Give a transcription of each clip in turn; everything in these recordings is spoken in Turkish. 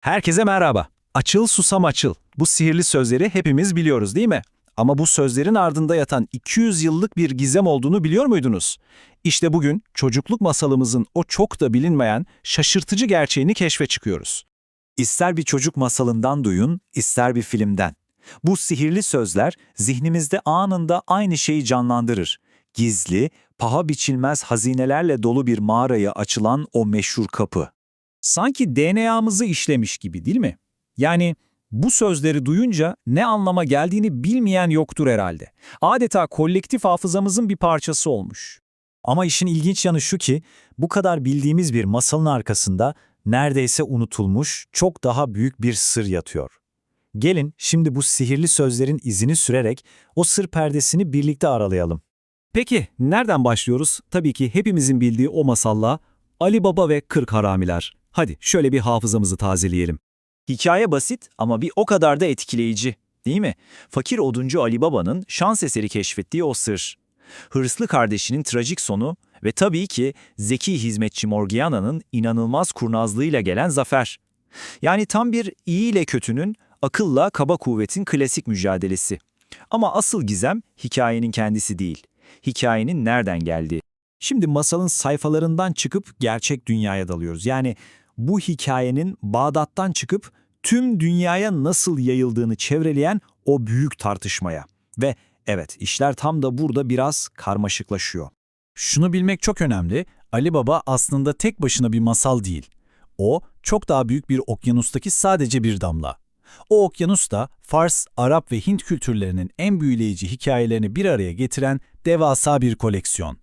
Herkese merhaba. Açıl susam açıl. Bu sihirli sözleri hepimiz biliyoruz değil mi? Ama bu sözlerin ardında yatan 200 yıllık bir gizem olduğunu biliyor muydunuz? İşte bugün çocukluk masalımızın o çok da bilinmeyen şaşırtıcı gerçeğini keşfe çıkıyoruz. İster bir çocuk masalından duyun, ister bir filmden. Bu sihirli sözler zihnimizde anında aynı şeyi canlandırır. Gizli, paha biçilmez hazinelerle dolu bir mağaraya açılan o meşhur kapı. Sanki DNA'mızı işlemiş gibi değil mi? Yani bu sözleri duyunca ne anlama geldiğini bilmeyen yoktur herhalde. Adeta kolektif hafızamızın bir parçası olmuş. Ama işin ilginç yanı şu ki, bu kadar bildiğimiz bir masalın arkasında neredeyse unutulmuş, çok daha büyük bir sır yatıyor. Gelin şimdi bu sihirli sözlerin izini sürerek o sır perdesini birlikte aralayalım. Peki nereden başlıyoruz? Tabii ki hepimizin bildiği o masalla Ali Baba ve Kırk Haramiler. Hadi şöyle bir hafızamızı tazeleyelim. Hikaye basit ama bir o kadar da etkileyici, değil mi? Fakir oduncu Ali Baba'nın şans eseri keşfettiği o sır. Hırslı kardeşinin trajik sonu ve tabii ki zeki hizmetçi Morgiana'nın inanılmaz kurnazlığıyla gelen zafer. Yani tam bir iyi ile kötünün, akılla kaba kuvvetin klasik mücadelesi. Ama asıl gizem hikayenin kendisi değil. Hikayenin nereden geldiği. Şimdi masalın sayfalarından çıkıp gerçek dünyaya dalıyoruz. Yani bu hikayenin Bağdat'tan çıkıp tüm dünyaya nasıl yayıldığını çevreleyen o büyük tartışmaya. Ve evet işler tam da burada biraz karmaşıklaşıyor. Şunu bilmek çok önemli. Ali Baba aslında tek başına bir masal değil. O çok daha büyük bir okyanustaki sadece bir damla. O okyanus da Fars, Arap ve Hint kültürlerinin en büyüleyici hikayelerini bir araya getiren devasa bir koleksiyon.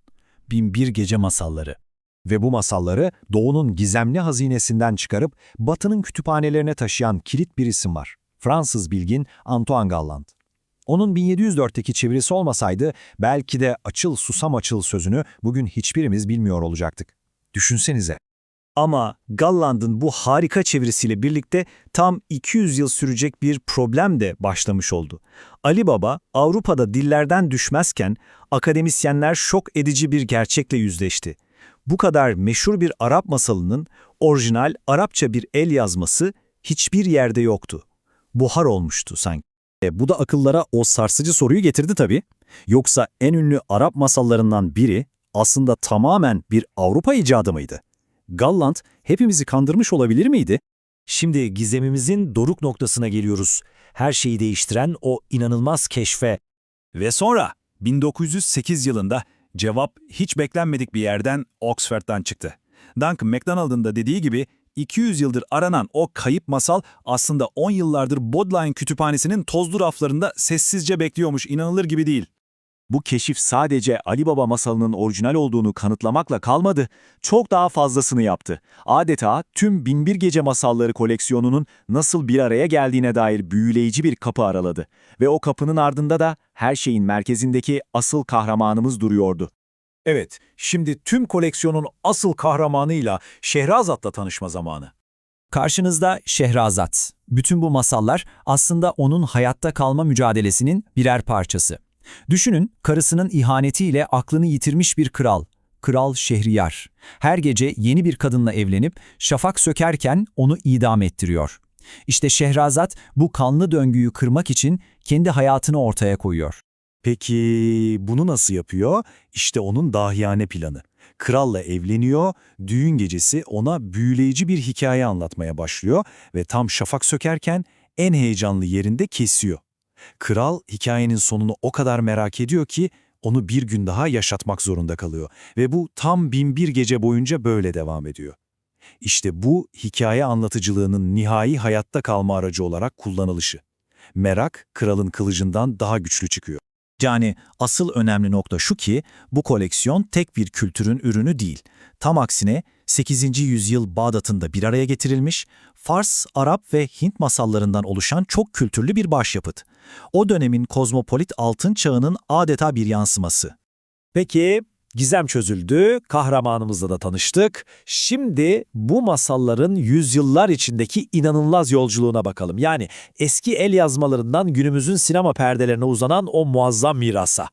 Binbir Gece Masalları. Ve bu masalları Doğu'nun gizemli hazinesinden çıkarıp Batı'nın kütüphanelerine taşıyan kilit bir isim var. Fransız bilgin Antoine Galland. Onun 1704'teki çevirisi olmasaydı belki de açıl susam açıl sözünü bugün hiçbirimiz bilmiyor olacaktık. Düşünsenize. Ama Galland'ın bu harika çevirisiyle birlikte tam 200 yıl sürecek bir problem de başlamış oldu. Ali Baba Avrupa'da dillerden düşmezken akademisyenler şok edici bir gerçekle yüzleşti. Bu kadar meşhur bir Arap masalının orijinal Arapça bir el yazması hiçbir yerde yoktu. Buhar olmuştu sanki. E, bu da akıllara o sarsıcı soruyu getirdi tabii. Yoksa en ünlü Arap masallarından biri aslında tamamen bir Avrupa icadı mıydı? Galland hepimizi kandırmış olabilir miydi? Şimdi gizemimizin doruk noktasına geliyoruz. Her şeyi değiştiren o inanılmaz keşfe. Ve sonra 1908 yılında cevap hiç beklenmedik bir yerden Oxford'dan çıktı. Duncan MacDonald'ın da dediği gibi 200 yıldır aranan o kayıp masal aslında 10 yıllardır Bodleian kütüphanesinin tozlu raflarında sessizce bekliyormuş inanılır gibi değil. Bu keşif sadece Ali Baba masalının orijinal olduğunu kanıtlamakla kalmadı, çok daha fazlasını yaptı. Adeta tüm Binbir Gece masalları koleksiyonunun nasıl bir araya geldiğine dair büyüleyici bir kapı araladı. Ve o kapının ardında da her şeyin merkezindeki asıl kahramanımız duruyordu. Evet, şimdi tüm koleksiyonun asıl kahramanıyla Şehrazat'la tanışma zamanı. Karşınızda Şehrazat. Bütün bu masallar aslında onun hayatta kalma mücadelesinin birer parçası. Düşünün karısının ihanetiyle aklını yitirmiş bir kral. Kral Şehriyar. Her gece yeni bir kadınla evlenip şafak sökerken onu idam ettiriyor. İşte Şehrazat bu kanlı döngüyü kırmak için kendi hayatını ortaya koyuyor. Peki bunu nasıl yapıyor? İşte onun dahiyane planı. Kralla evleniyor, düğün gecesi ona büyüleyici bir hikaye anlatmaya başlıyor ve tam şafak sökerken en heyecanlı yerinde kesiyor. Kral hikayenin sonunu o kadar merak ediyor ki onu bir gün daha yaşatmak zorunda kalıyor ve bu tam binbir gece boyunca böyle devam ediyor. İşte bu hikaye anlatıcılığının nihai hayatta kalma aracı olarak kullanılışı. Merak kralın kılıcından daha güçlü çıkıyor. Yani asıl önemli nokta şu ki bu koleksiyon tek bir kültürün ürünü değil. Tam aksine 8. yüzyıl Bağdat'ın da bir araya getirilmiş, Fars, Arap ve Hint masallarından oluşan çok kültürlü bir başyapıt. O dönemin kozmopolit altın çağının adeta bir yansıması. Peki, gizem çözüldü, kahramanımızla da tanıştık. Şimdi bu masalların yüzyıllar içindeki inanılmaz yolculuğuna bakalım. Yani eski el yazmalarından günümüzün sinema perdelerine uzanan o muazzam mirasa.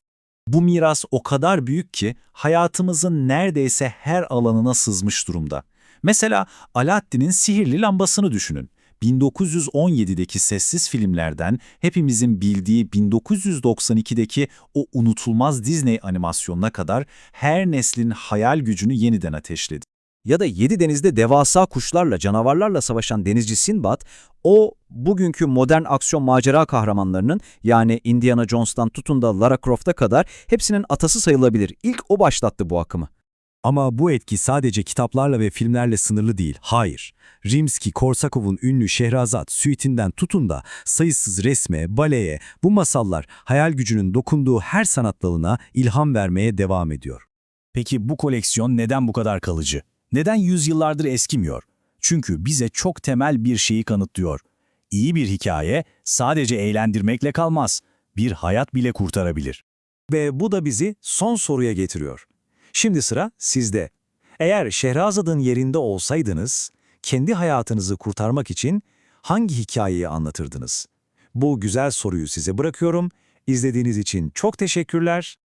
Bu miras o kadar büyük ki hayatımızın neredeyse her alanına sızmış durumda. Mesela Alaaddin'in sihirli lambasını düşünün. 1917'deki sessiz filmlerden hepimizin bildiği 1992'deki o unutulmaz Disney animasyonuna kadar her neslin hayal gücünü yeniden ateşledi. Ya da Yedi Deniz'de devasa kuşlarla, canavarlarla savaşan denizci Sinbad, o bugünkü modern aksiyon macera kahramanlarının yani Indiana Jones'tan tutun da Lara Croft'a kadar hepsinin atası sayılabilir. İlk o başlattı bu akımı. Ama bu etki sadece kitaplarla ve filmlerle sınırlı değil. Hayır. Rimski-Korsakov'un ünlü Şehrazat suitinden tutun da sayısız resme, baleye, bu masallar hayal gücünün dokunduğu her sanat dalına ilham vermeye devam ediyor. Peki bu koleksiyon neden bu kadar kalıcı? Neden yüzyıllardır eskimiyor? Çünkü bize çok temel bir şeyi kanıtlıyor. İyi bir hikaye sadece eğlendirmekle kalmaz, bir hayat bile kurtarabilir. Ve bu da bizi son soruya getiriyor. Şimdi sıra sizde. Eğer Şehrazat'ın yerinde olsaydınız, kendi hayatınızı kurtarmak için hangi hikayeyi anlatırdınız? Bu güzel soruyu size bırakıyorum. İzlediğiniz için çok teşekkürler.